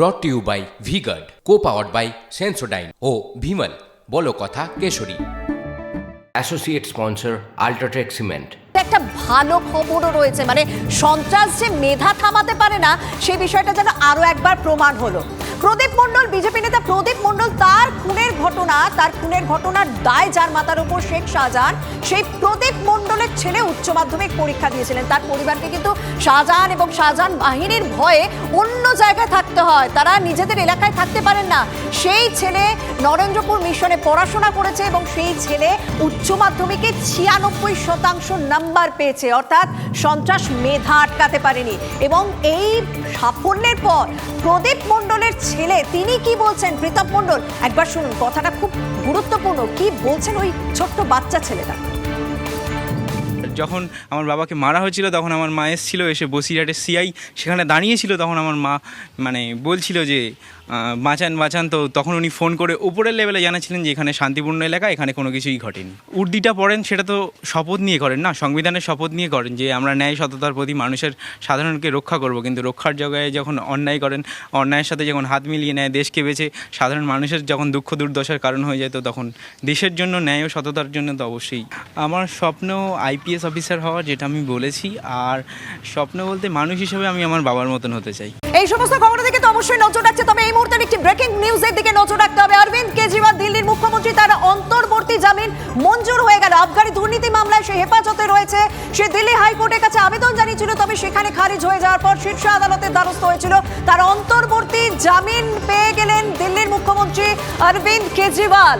Brought to you by Vguard co powered by Sensodyne ও ভিমল বলো কথা Kesari. Associate sponsor UltraTech cement একটা ভালো খবরও রয়েছে মানে সন্ত্রাস যে মেধা থামাতে পারে না সে বিষয়টা যেন আরও একবার প্রমাণ হলো। প্রদীপ মণ্ডল, বিজেপি নেতা প্রদীপ মণ্ডল, তার খুনের ঘটনা, তার খুনের ঘটনার দায় যার মাথার উপর শেখ শাহজাহান, সেই প্রদীপ মণ্ডলের ছেলে উচ্চ মাধ্যমিক পরীক্ষা দিয়েছিলেন। তার পরিবারকে কিন্তু শাহজাহান এবং শাহজাহান বাহিনীর ভয়ে অন্য জায়গায় থাকতে হয়। তারা নিজেদের এলাকায় থাকতে পারেন না। সেই ছেলে নরেন্দ্রপুর মিশনে পড়াশোনা করেছে এবং সেই ছেলে উচ্চ মাধ্যমিকে ছিয়ানব্বই শতাংশ নাম্বার পেয়েছে। অর্থাৎ সন্ত্রাস মেধা আটকাতে পারেনি। এবং এই সাফল্যের পর প্রদীপ মণ্ডলের ছেলে, তিনি কি বলছেন? প্রীতম মণ্ডল, একবার শুনুন, কথাটা খুব গুরুত্বপূর্ণ। কি বলছেন ওই ছোট্ট বাচ্চা ছেলেটা? যখন আমার বাবাকে মারা হয়েছিল, তখন আমার মা এসেছিল, এসে বসিরহাটের সিআই সেখানে দাঁড়িয়েছিল, তখন আমার মা মানে বলছিল যে বাঁচান বাঁচান তো তখন উনি ফোন করে উপরের লেভেলে জানাচ্ছিলেন যে এখানে শান্তিপূর্ণ এলাকা, এখানে কোনো কিছুই ঘটেনি। উর্দিটা পড়েন, সেটা তো শপথ নিয়ে করেন না, সংবিধানের শপথ নিয়ে করেন যে আমরা ন্যায় সততার প্রতি মানুষের সাধারণকে রক্ষা করব। কিন্তু রক্ষার জায়গায় যখন অন্যায় করেন, অন্যায়ের সাথে যখন হাত মিলিয়ে নেয়, দেশকে বেছে সাধারণ মানুষের যখন দুঃখ দুর্দশার কারণ হয়ে যায়, তো তখন দেশের জন্য ন্যায় ও সততার জন্য তো অবশ্যই। আমার স্বপ্ন আইপিএস অফিসার হওয়ার যেটা আমি বলেছি, আর স্বপ্ন বলতে মানুষ হিসেবে আমি আমার বাবার মতন হতে চাই। এই সমস্ত খবরের দিকে তো অবশ্যই নজর রাখছে, তবে এই মুহূর্তে একটি ব্রেকিং নিউজের দিকে নজর রাখতে হবে। অরবিন্দ কেজরিওয়াল দিল্লির মুখ্যমন্ত্রী তার অন্তর্বর্তী জামিন মঞ্জুর হয়ে গেল। আবগারি দুর্নীতি মামলায় সে হেফাজতে রয়েছে। সে দিল্লি হাইকোর্টের কাছে আবেদন জানিয়েছিল, তবে সেখানে খারিজ হয়ে যাওয়ার পর শীর্ষ আদালতের দ্বারস্থ হয়েছিল। তার অন্তর্বর্তী জামিন পেয়ে গেলেন দিল্লির মুখ্যমন্ত্রী অরবিন্দ কেজরিওয়াল।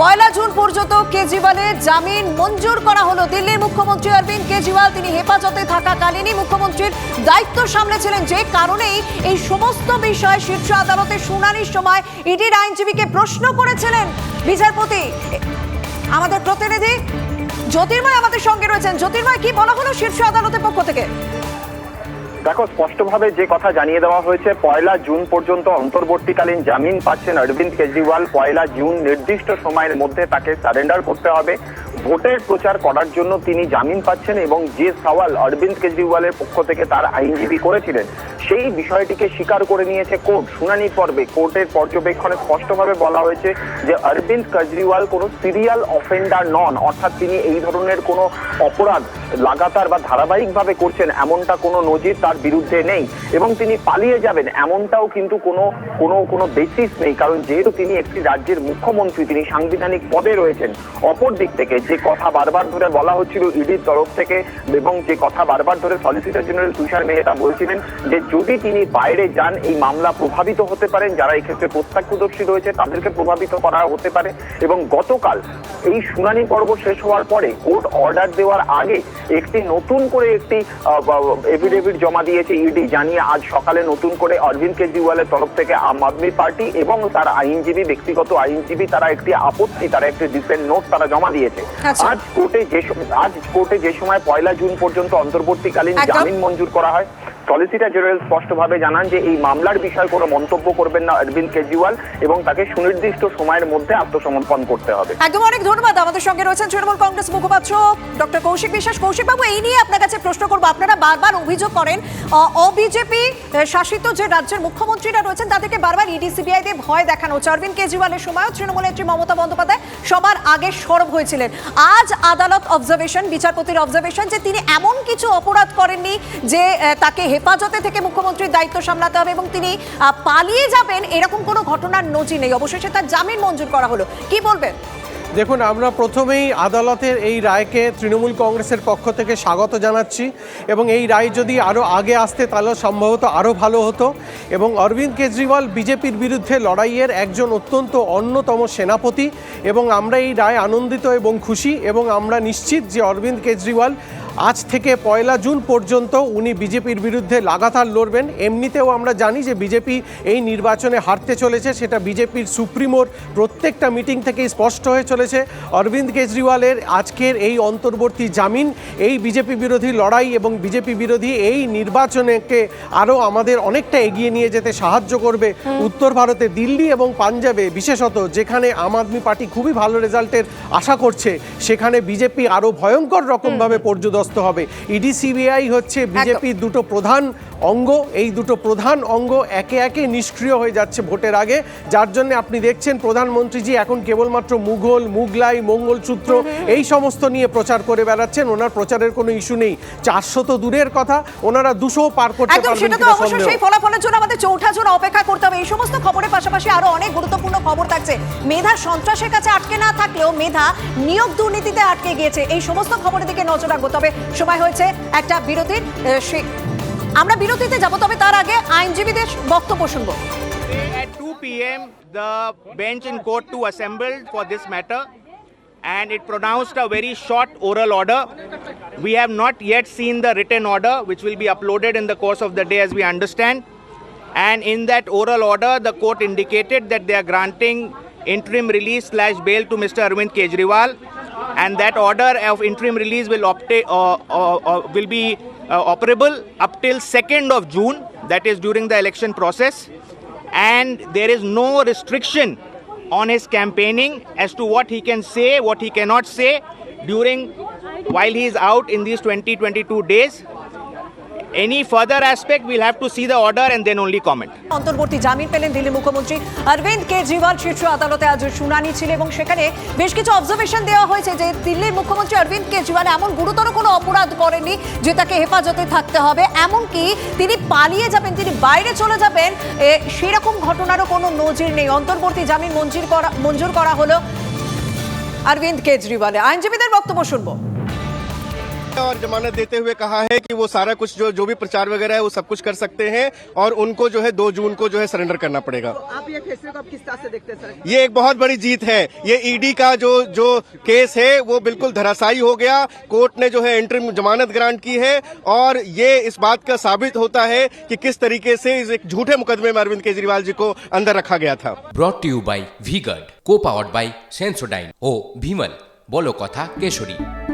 পয়লা জুন পর্যন্ত কেজরিওয়ালের জামিন মঞ্জুর করা হলো। দিল্লির মুখ্যমন্ত্রী অরবিন্দ কেজরিওয়াল, তিনি হেফাজতে থাকাকালীনই মুখ্যমন্ত্রীর দায়িত্ব সামলেছিলেন। যে কারণেই এই সমস্ত বিষয় শীর্ষ আদালতের শুনানির সময় ইডির আইনজীবীকে প্রশ্ন করেছিলেন বিচারপতি। আমাদের প্রতিনিধি জ্যোতির্ময় আমাদের সঙ্গে রয়েছেন। জ্যোতির্ময়, কি বলা হলো শীর্ষ আদালতের পক্ষ থেকে? দেখো, স্পষ্টভাবে যে কথা জানিয়ে দেওয়া হয়েছে, পয়লা জুন পর্যন্ত অন্তর্বর্তীকালীন জামিন পাচ্ছেন অরবিন্দ কেজরিওয়াল। পয়লা জুন নির্দিষ্ট সময়ের মধ্যে তাকে সারেন্ডার করতে হবে। ভোটের প্রচার করার জন্য তিনি জামিন পাচ্ছেন এবং যে সওয়াল অরবিন্দ কেজরিওয়ালের পক্ষ থেকে তার আইনজীবী করেছিলেন, সেই বিষয়টিকে স্বীকার করে নিয়েছে কোর্ট। শুনানি পর্বে কোর্টের পর্যবেক্ষণে স্পষ্টভাবে বলা হয়েছে যে অরবিন্দ কেজরিওয়াল কোনো সিরিয়াল অফেন্ডার নন, অর্থাৎ তিনি এই ধরনের কোনো অপরাধ লাগাতার বা ধারাবাহিকভাবে করছেন এমনটা কোনো নজির তার বিরুদ্ধে নেই এবং তিনি পালিয়ে যাবেন এমনটাও কিন্তু কোনো কোনো কোনো বেসিস নেই। কারণ যেহেতু তিনি একটি রাজ্যের মুখ্যমন্ত্রী, তিনি সাংবিধানিক পদে রয়েছেন, অপর দিক থেকে যে কথা বারবার ধরে বলা হচ্ছিল ইডির তরফ থেকে এবং যে কথা বারবার ধরে সলিসিটর জেনারেল তুষার মেহতা বলছিলেন যে যদি তিনি বাইরে যান, এই মামলা প্রভাবিত হতে পারেন যারা এই ক্ষেত্রে প্রত্যক্ষদর্শী রয়েছে, তাদেরকে প্রভাবিত করা হতে পারে এবং গতকাল এই শুনানি পর্ব শেষ হওয়ার পরে কোর্ট অর্ডার দেওয়ার আগে একটি নতুন করে একটি এফিডেভিট জমা দিয়েছে ইডি, জানিয়ে আজ সকালে নতুন করে অরবিন্দ কেজরিওয়ালের তরফ থেকে আম আদমি পার্টি এবং তার আইনজীবী, ব্যক্তিগত আইনজীবী, তারা একটি আপত্তি, তারা একটি ডিসেন্ট নোট তারা জমা দিয়েছে। আজ কোর্টে যে আজ কোর্টে যে সময় পয়লা জুন পর্যন্ত অন্তর্বর্তীকালীন জামিন মঞ্জুর করা হয় সলিসিটর জেনারেল স্পষ্টভাবে জানান যে এই মামলার বিষয়ে কোনো মন্তব্য করবেন না অরবিন্দ কেজরিওয়াল এবং তাকে সুনির্দিষ্ট সময়ের মধ্যে আত্মসমর্পণ করতে হবে। একদম অনেক ধন্যবাদ। আমাদের সঙ্গে রয়েছেন তৃণমূল কংগ্রেস মুখপাত্র ডক্টর কৌশিক বিশ্বাস। কৌশিক বাবু, এই নিয়ে আপনার কাছে প্রশ্ন করব। আপনারা বারবার অভিযোগ করেন অবিজেপি শাসিত যে রাজ্যের মুখ্যমন্ত্রীরা রয়েছেন, তাদেরকে বারবার ইডি সিবিআই দিয়ে ভয় দেখানো হচ্ছে। অরবিন্দ কেজরিওয়ালের সময়ও তৃণমূল নেত্রী মমতা বন্দ্যোপাধ্যায় সবার আগে সরব হয়েছিলেন। আজ আদালত অবজারভেশন বিচারপতির অবজারভেশন যে তিনি এমন কিছু অপরাধ করেননি যে তাকে হেফাজতে থেকে মুখ্যমন্ত্রীর দায়িত্ব সামলাতে হবে এবং তিনি পালিয়ে যাবেন, এরকম কোনো ঘটনার নজির নেই। অবশেষে তার জামিন মঞ্জুর করা হলো। কি বলবেন? দেখুন, আমরা প্রথমেই আদালতের এই রায়কে তৃণমূল কংগ্রেসের পক্ষ থেকে স্বাগত জানাচ্ছি এবং এই রায় যদি আরও আগে আসতে, তাহলে সম্ভবত আরও ভালো হতো। এবং অরবিন্দ কেজরিওয়াল বিজেপির বিরুদ্ধে লড়াইয়ের একজন অত্যন্ত অন্যতম সেনাপতি এবং আমরা এই রায় আনন্দিত এবং খুশি এবং আমরা নিশ্চিত যে অরবিন্দ কেজরিওয়াল আজ থেকে পয়লা জুন পর্যন্ত উনি বিজেপির বিরুদ্ধে লাগাতার লড়বেন। এমনিতেও আমরা জানি যে বিজেপি এই নির্বাচনে হারতে চলেছে সেটা বিজেপির সুপ্রিমোর প্রত্যেকটা মিটিং থেকেই স্পষ্ট হয়ে চলেছে। অরবিন্দ কেজরিওয়ালের আজকের এই অন্তর্বর্তী জামিন এই বিজেপি বিরোধী লড়াই এবং বিজেপি বিরোধী এই নির্বাচনকে আরও আমাদের অনেকটা এগিয়ে নিয়ে যেতে সাহায্য করবে উত্তর ভারতে দিল্লি এবং পাঞ্জাবে বিশেষত যেখানে আম আদমি পার্টি খুবই ভালো রেজাল্টের আশা করছে সেখানে বিজেপি আরও ভয়ঙ্কর রকমভাবে পর্যদস্ত বিপর্যস্ত হবে। ইডি সিবিআই হচ্ছে বিজেপির দুটো প্রধান অঙ্গ। এই দুটো প্রধান অঙ্গ একে একে নিষ্ক্রিয় হয়ে যাচ্ছে ভোটের আগে। যার জন্য আপনি দেখছেন প্রধানমন্ত্রীজি এখন কেবলমাত্র মুঘল মুগলাই মঙ্গলসূত্র এই সমস্ত নিয়ে প্রচার করে বেড়াচ্ছেন। ওনার প্রচারের কোনো ইস্যু নেই। চারশো তো দূরের কথা ওনারা দুশো পার করতে পারবেন সেটা তো অবশ্যই সেই ফলাফলের জন্য আমাদের চৌঠা জোন অপেক্ষা করতে হবে। এই সমস্ত খবরের পাশাপাশি আরও অনেক গুরুত্বপূর্ণ খবর থাকছে। মেধা সন্ত্রাসের কাছে আটকে না থাকলেও মেধা নিয়োগ দুর্নীতিতে আটকে গিয়েছে। এই সমস্ত খবরের দিকে নজর রাখব। তবে সময় হয়েছে একটা বিরতির আমরা বিরতিতে যাব তবে তার আগে আইনজীবীদের বক্তব্য শুনব At 2 p.m., the bench in court 2 assembled for this matter and it pronounced a very short oral order. We have not yet seen the written order, which will be uploaded in the course of the day as we understand. And in that oral order, the court indicated that they are granting interim release slash bail to Mr. Arvind Kejriwal. And that order of interim release will, uh, uh, uh, will be uh, operable up till 2nd of June, that is during the election process and there is no restriction on his campaigning as to what he can say, what he cannot say during while he is out in these 20 22 days. Any further aspect, we'll have to see the order and then only comment. অন্তর্বর্তী জামিন পেলেন দিল্লি মুখ্যমন্ত্রী অরবিন্দ কেজরিওয়াল। শীর্ষ আদালতে আজ শুনানি ছিল এবং সেখানে বেশ কিছু অবজারভেশন দেওয়া হয়েছে যে দিল্লির মুখ্যমন্ত্রী অরবিন্দ কেজরিওয়াল এমন গুরুতর কোনো অপরাধ করেননি যে তাকে হেফাজতে থাকতে হবে। এমনকি তিনি পালিয়ে যাবেন তিনি বাইরে চলে যাবেন সেরকম ঘটনারও কোনো নজির নেই। অন্তর্বর্তী জামিন মঞ্জুর করা মঞ্জুর করা হলো অরবিন্দ কেজরিওয়ালে। আইনজীবীদের বক্তব্য শুনব। और जमानत देते हुए कहा है कि वो सारा कुछ जो जो भी प्रचार वगैरह है वो सब कुछ कर सकते हैं और उनको जो है दो जून को जो है सरेंडर करना पड़ेगा। तो आप ये फैसले को किस तरह से देखते हैं सर? ये एक बहुत बड़ी जीत है। ये ईडी का जो जो केस है वो बिल्कुल धराशायी हो गया। कोर्ट ने जो है एंट्री जमानत ग्रांट की है और ये इस बात का साबित होता है कि किस तरीके से इस एक झूठे मुकदमे में अरविंद केजरीवाल जी को अंदर रखा गया था। Brought to you by V co powered by Sensodyne ओ भीमल बोलो कथा केशोरी।